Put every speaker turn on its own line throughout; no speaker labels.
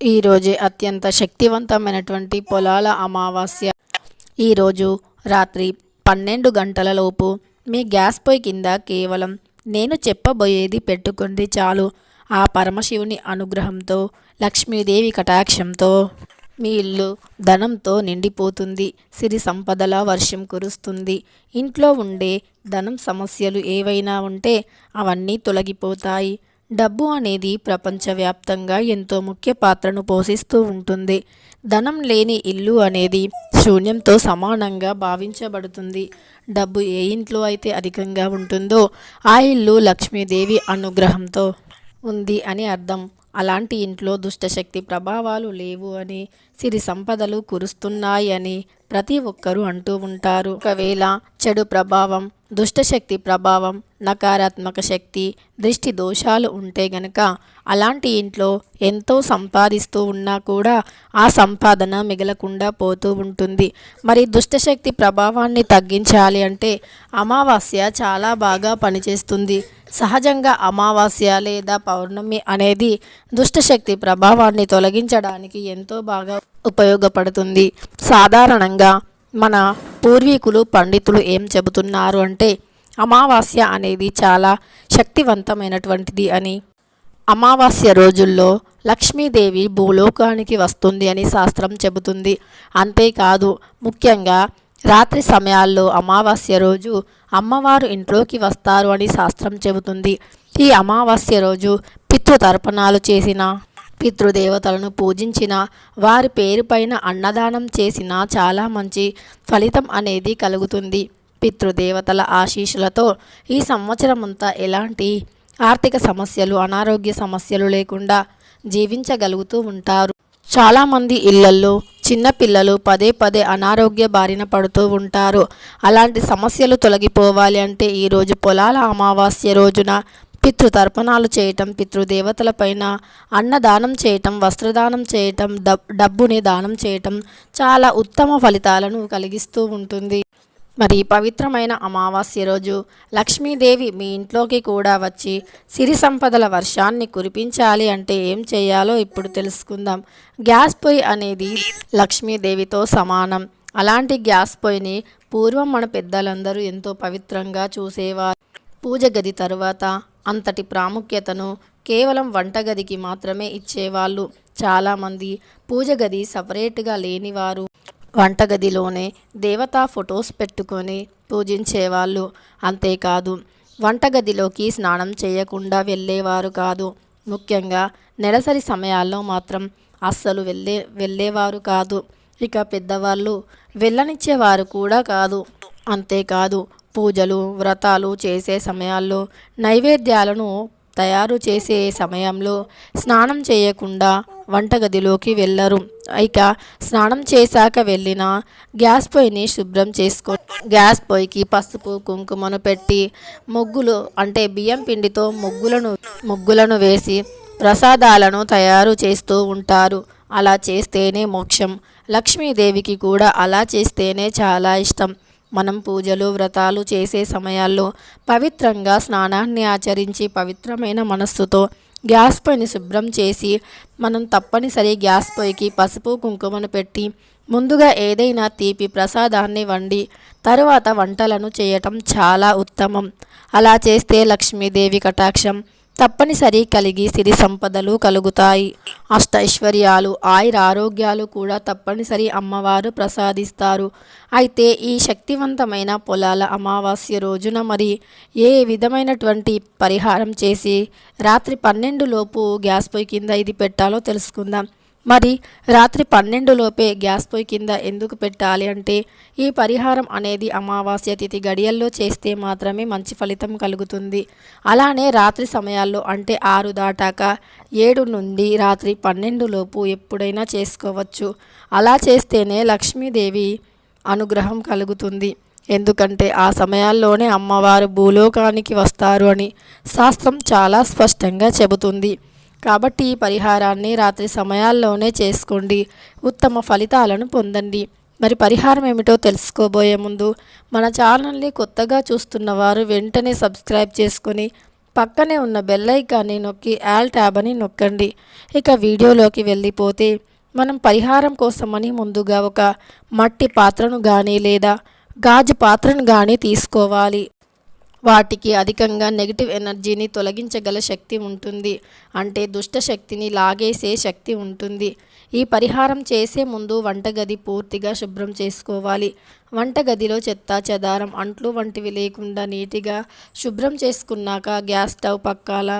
ఈరోజే అత్యంత శక్తివంతమైనటువంటి పొలాల అమావాస్య. ఈరోజు రాత్రి పన్నెండు గంటలలోపు మీ గ్యాస్ పొయ్యి కింద కేవలం నేను చెప్పబోయేది పెట్టుకుంది చాలు. ఆ పరమశివుని అనుగ్రహంతో లక్ష్మీదేవి కటాక్షంతో మీ ఇల్లు ధనంతో నిండిపోతుంది. సిరి సంపదల వర్షం కురుస్తుంది. ఇంట్లో ఉండే ధనం సమస్యలు ఏవైనా ఉంటే అవన్నీ తొలగిపోతాయి. డబ్బు అనేది ప్రపంచవ్యాప్తంగా ఎంతో ముఖ్య పాత్రను పోషిస్తూ ఉంటుంది. ధనం లేని ఇల్లు అనేది శూన్యంతో సమానంగా భావించబడుతుంది. డబ్బు ఏ ఇంట్లో అయితే అధికంగా ఉంటుందో ఆ ఇల్లు లక్ష్మీదేవి అనుగ్రహంతో ఉంది అని అర్థం. అలాంటి ఇంట్లో దుష్టశక్తి ప్రభావాలు లేవు అని సిరి సంపదలు కురుస్తున్నాయి అని ప్రతి ఒక్కరూ అంటూ ఉంటారు. ఒకవేళ చెడు ప్రభావం దుష్టశక్తి ప్రభావం నకారాత్మక శక్తి దృష్టి దోషాలు ఉంటే గనక అలాంటి ఇంట్లో ఎంతో సంపాదిస్తూ ఉన్నా కూడా ఆ సంపాదన మిగలకుండా పోతూ ఉంటుంది. మరి దుష్టశక్తి ప్రభావాన్ని తగ్గించాలి అంటే అమావాస్య చాలా బాగా పనిచేస్తుంది. సహజంగా అమావాస్య లేదా పౌర్ణమి అనేది దుష్టశక్తి ప్రభావాన్ని తొలగించడానికి ఎంతో బాగా ఉపయోగపడుతుంది. సాధారణంగా మన పూర్వీకులు పండితులు ఏం చెబుతున్నారు అంటే అమావాస్య అనేది చాలా శక్తివంతమైనటువంటిది అని. అమావాస్య రోజుల్లో లక్ష్మీదేవి భూలోకానికి వస్తుంది అని శాస్త్రం చెబుతుంది. అంతేకాదు ముఖ్యంగా రాత్రి సమయాల్లో అమావాస్య రోజు అమ్మవారు ఇంట్లోకి వస్తారు అని శాస్త్రం చెబుతుంది. ఈ అమావాస్య రోజు పితృతర్పణాలు చేసిన పితృదేవతలను పూజించిన వారి పేరుపైన అన్నదానం చేసిన చాలా మంచి ఫలితం అనేది కలుగుతుంది. పితృదేవతల ఆశీస్సులతో ఈ సంవత్సరమంతా ఎలాంటి ఆర్థిక సమస్యలు అనారోగ్య సమస్యలు లేకుండా జీవించగలుగుతూ ఉంటారు. చాలామంది ఇళ్ళల్లో చిన్నపిల్లలు పదే పదే అనారోగ్య బారిన పడుతూ ఉంటారు. అలాంటి సమస్యలు తొలగిపోవాలి అంటే ఈరోజు పొలాల అమావాస్య రోజున పితృతర్పణాలు చేయటం పితృదేవతలపైన అన్నదానం చేయటం వస్త్రదానం చేయటం డబ్బుని దానం చేయటం చాలా ఉత్తమ ఫలితాలను కలిగిస్తూ ఉంటుంది. మరి పవిత్రమైన అమావాస్య రోజు లక్ష్మీదేవి మీ ఇంట్లోకి కూడా వచ్చి సిరి సంపదల వర్షాన్ని కురిపించాలి అంటే ఏం చేయాలో ఇప్పుడు తెలుసుకుందాం. గ్యాస్ పొయ్యి అనేది లక్ష్మీదేవితో సమానం. అలాంటి గ్యాస్ పొయ్యిని పూర్వం మన పెద్దలందరూ ఎంతో పవిత్రంగా చూసేవారు. పూజ గది తరువాత అంతటి ప్రాముఖ్యతను కేవలం వంటగదికి మాత్రమే ఇచ్చేవాళ్ళు. చాలామంది పూజ గది సపరేట్గా లేనివారు. వంటగదిలోనే దేవతా ఫొటోస్ పెట్టుకొని పూజించేవాళ్ళు. అంతేకాదు వంటగదిలోకి స్నానం చేయకుండా వెళ్ళేవారు కాదు. ముఖ్యంగా నెలసరి సమయాల్లో మాత్రం అస్సలు వెళ్ళే వెళ్ళేవారు కాదు. ఇక పెద్దవాళ్ళు వెళ్ళనిచ్చేవారు కూడా కాదు. అంతేకాదు పూజలు వ్రతాలు చేసే సమయాల్లో నైవేద్యాలను తయారు చేసే సమయంలో స్నానం చేయకుండా వంటగదిలోకి వెళ్ళరు. ఇక స్నానం చేశాక వెళ్ళిన గ్యాస్ పొయ్యిని శుభ్రం చేసుకో గ్యాస్ పొయ్యికి పసుపు కుంకుమను పెట్టి ముగ్గులు అంటే బియ్యం పిండితో ముగ్గులను ముగ్గులను వేసి ప్రసాదాలను తయారు చేస్తూ ఉంటారు. అలా చేస్తేనే మోక్షం. లక్ష్మీదేవికి కూడా అలా చేస్తేనే చాలా ఇష్టం. మనం పూజలు వ్రతాలు చేసే సమయాల్లో పవిత్రంగా స్నానాన్ని ఆచరించి పవిత్రమైన మనస్సుతో గ్యాస్ పొయ్యిని శుభ్రం చేసి మనం తప్పనిసరి గ్యాస్ పొయ్యికి పసుపు కుంకుమను పెట్టి ముందుగా ఏదైనా తీపి ప్రసాదాన్ని వండి తరువాత వంటలను చేయటం చాలా ఉత్తమం. అలా చేస్తే లక్ష్మీదేవి కటాక్షం తప్పనిసరి కలిగి సిరి సంపదలు కలుగుతాయి. అష్టైశ్వర్యాలు ఆయుర ఆరోగ్యాలు కూడా తప్పనిసరి అమ్మవారు ప్రసాదిస్తారు. అయితే ఈ శక్తివంతమైన పొలాల అమావాస్య రోజున మరి ఏ విధమైనటువంటి పరిహారం చేసి రాత్రి పన్నెండు లోపు గ్యాస్ పొయ్యి కింద ఇది పెట్టాలో తెలుసుకుందాం. మరి రాత్రి పన్నెండు లోపే గ్యాస్ పొయ్యి కింద ఎందుకు పెట్టాలి అంటే ఈ పరిహారం అనేది అమావాస్య తిథి గడియల్లో చేస్తే మాత్రమే మంచి ఫలితం కలుగుతుంది. అలానే రాత్రి సమయాల్లో అంటే ఆరు దాటాక ఏడు నుండి రాత్రి పన్నెండు లోపు ఎప్పుడైనా చేసుకోవచ్చు. అలా చేస్తేనే లక్ష్మీదేవి అనుగ్రహం కలుగుతుంది. ఎందుకంటే ఆ సమయాల్లోనే అమ్మవారు భూలోకానికి వస్తారు అని శాస్త్రం చాలా స్పష్టంగా చెబుతుంది. కాబట్టి ఈ పరిహారాన్ని రాత్రి సమయాల్లోనే చేసుకోండి. ఉత్తమ ఫలితాలను పొందండి. మరి పరిహారం ఏమిటో తెలుసుకోబోయే ముందు మన ఛానల్ని కొత్తగా చూస్తున్న వారు వెంటనే సబ్స్క్రైబ్ చేసుకొని పక్కనే ఉన్న బెల్ ఐకాన్ని నొక్కి ఆల్ ట్యాబ్ అని నొక్కండి. ఇక వీడియోలోకి వెళ్ళిపోతే మనం పరిహారం కోసమని ముందుగా ఒక మట్టి పాత్రను కానీ లేదా గాజు పాత్రను కానీ తీసుకోవాలి. వాటికి అధికంగా నెగిటివ్ ఎనర్జీని తొలగించగల శక్తి ఉంటుంది. అంటే దుష్ట శక్తిని లాగేసే శక్తి ఉంటుంది. ఈ పరిహారం చేసే ముందు వంటగది పూర్తిగా శుభ్రం చేసుకోవాలి. వంటగదిలో చెత్త చెదారం అంట్లు వంటివి లేకుండా నీటిగా శుభ్రం చేసుకున్నాక గ్యాస్ స్టవ్ పక్కాల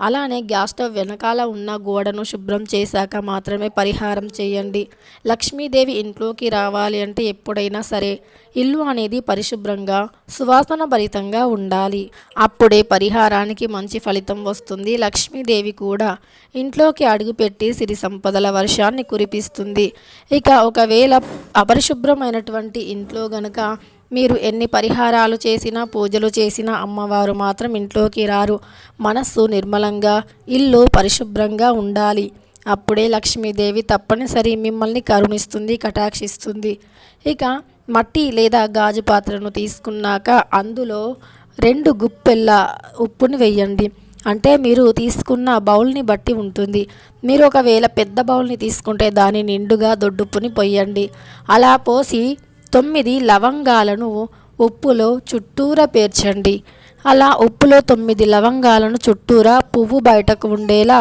అలానే గ్యాస్ స్టవ్ వెనకాల ఉన్న గోడను శుభ్రం చేశాక మాత్రమే పరిహారం చేయండి. లక్ష్మీదేవి ఇంట్లోకి రావాలి అంటే ఎప్పుడైనా సరే ఇల్లు అనేది పరిశుభ్రంగా సువాసన భరితంగా ఉండాలి. అప్పుడే పరిహారానికి మంచి ఫలితం వస్తుంది. లక్ష్మీదేవి కూడా ఇంట్లోకి అడుగుపెట్టి సిరి సంపదల వర్షాన్ని కురిపిస్తుంది. ఇక ఒకవేళ అపరిశుభ్రమైనటువంటి ఇంట్లో గనక మీరు ఎన్ని పరిహారాలు చేసినా పూజలు చేసినా అమ్మవారు మాత్రం ఇంట్లోకి రారు. మనస్సు నిర్మలంగా ఇల్లు పరిశుభ్రంగా ఉండాలి. అప్పుడే లక్ష్మీదేవి తప్పనిసరి మిమ్మల్ని కరుణిస్తుంది కటాక్షిస్తుంది. ఇక మట్టి లేదా గాజు పాత్రను తీసుకున్నాక అందులో రెండు గుప్పెళ్ళ ఉప్పుని వేయండి. అంటే మీరు తీసుకున్న బౌల్ని బట్టి ఉంటుంది. మీరు ఒకవేళ పెద్ద బౌల్ని తీసుకుంటే దాని నిండుగా దొడ్డుప్పుని పొయ్యండి అలా పోసి తొమ్మిది లవంగాలను ఉప్పులో చుట్టూరా పేర్చండి. అలా ఉప్పులో తొమ్మిది లవంగాలను చుట్టూరా పువ్వు బయటకు ఉండేలా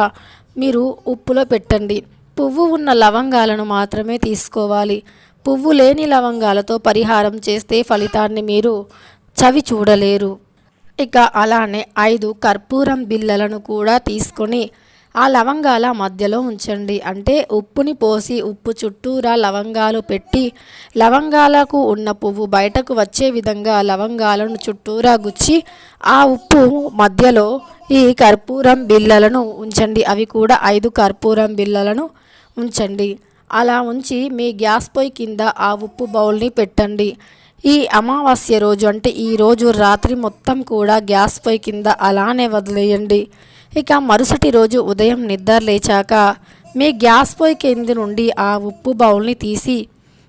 మీరు ఉప్పులో పెట్టండి. పువ్వు ఉన్న లవంగాలను మాత్రమే తీసుకోవాలి. పువ్వు లేని లవంగాలతో పరిహారం చేస్తే ఫలితాన్ని మీరు చవి చూడలేరు. ఇక అలానే ఐదు కర్పూరం బిళ్ళలను కూడా తీసుకొని ఆ లవంగాల మధ్యలో ఉంచండి. అంటే ఉప్పుని పోసి ఉప్పు చుట్టూరా లవంగాలు పెట్టి లవంగాలకు ఉన్న పువ్వు బయటకు వచ్చే విధంగా లవంగాలను చుట్టూరా గుచ్చి ఆ ఉప్పు మధ్యలో ఈ కర్పూరం బిళ్ళలను ఉంచండి. అవి కూడా ఐదు కర్పూరం బిళ్ళలను ఉంచండి. అలా ఉంచి మీ గ్యాస్ పొయ్యి కింద ఆ ఉప్పు బౌల్ని పెట్టండి. ఈ అమావాస్య రోజు అంటే ఈ రోజు రాత్రి మొత్తం కూడా గ్యాస్ పొయ్యి కింద అలానే వదిలేయండి. ఇక మరుసటి రోజు ఉదయం నిద్ర లేచాక మీ గ్యాస్ పొయ్యి కింది నుండి ఆ ఉప్పు బౌల్ని తీసి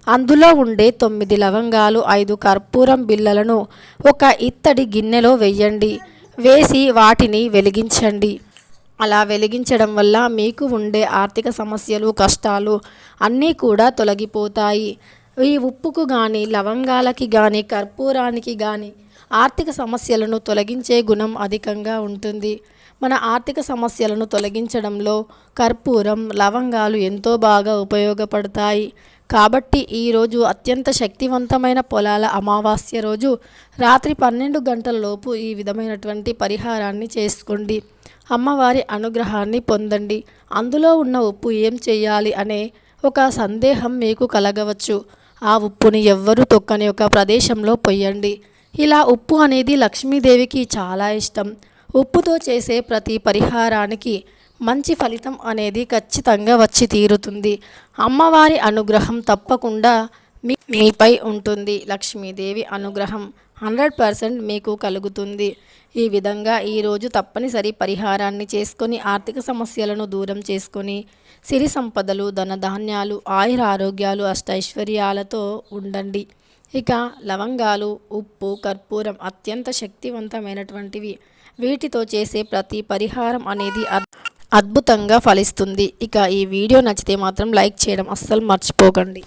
అందులో ఉండే తొమ్మిది లవంగాలు ఐదు కర్పూరం బిళ్ళలను ఒక ఇత్తడి గిన్నెలో వెయ్యండి వేసి వాటిని వెలిగించండి. అలా వెలిగించడం వల్ల మీకు ఉండే ఆర్థిక సమస్యలు కష్టాలు అన్నీ కూడా తొలగిపోతాయి. ఈ ఉప్పుకు కానీ లవంగాలకి కానీ కర్పూరానికి కానీ ఆర్థిక సమస్యలను తొలగించే గుణం అధికంగా ఉంటుంది. మన ఆర్థిక సమస్యలను తొలగించడంలో కర్పూరం లవంగాలు ఎంతో బాగా ఉపయోగపడతాయి. కాబట్టి ఈరోజు అత్యంత శక్తివంతమైన పొలాల అమావాస్య రోజు రాత్రి పన్నెండు గంటల లోపు ఈ విధమైనటువంటి పరిహారాన్ని చేసుకోండి. అమ్మవారి అనుగ్రహాన్ని పొందండి. అందులో ఉన్న ఉప్పు ఏం చేయాలి అనే ఒక సందేహం మీకు కలగవచ్చు. ఆ ఉప్పుని ఎవ్వరూ తొక్కని ఒక ప్రదేశంలో పొయ్యండి. ఇలా ఉప్పు అనేది లక్ష్మీదేవికి చాలా ఇష్టం. ఉప్పుతో చేసే ప్రతి పరిహారానికి మంచి ఫలితం అనేది ఖచ్చితంగా వచ్చి తీరుతుంది. అమ్మవారి అనుగ్రహం తప్పకుండా మీ మీపై ఉంటుంది. లక్ష్మీదేవి అనుగ్రహం హండ్రెడ్ పర్సెంట్ మీకు కలుగుతుంది. ఈ విధంగా ఈరోజు తప్పనిసరి పరిహారాన్ని చేసుకొని ఆర్థిక సమస్యలను దూరం చేసుకొని సిరి సంపదలు ధనధాన్యాలు ఆయుర ఆరోగ్యాలు అష్టైశ్వర్యాలతో ఉండండి. ఇక లవంగాలు ఉప్పు కర్పూరం అత్యంత శక్తివంతమైనటువంటివి. వీటితో చేసే ప్రతి పరిహారం అనేది అద్భుతంగా ఫలిస్తుంది. ఇక ఈ వీడియో నచ్చితే మాత్రం లైక్ చేయడం అస్సలు మర్చిపోకండి.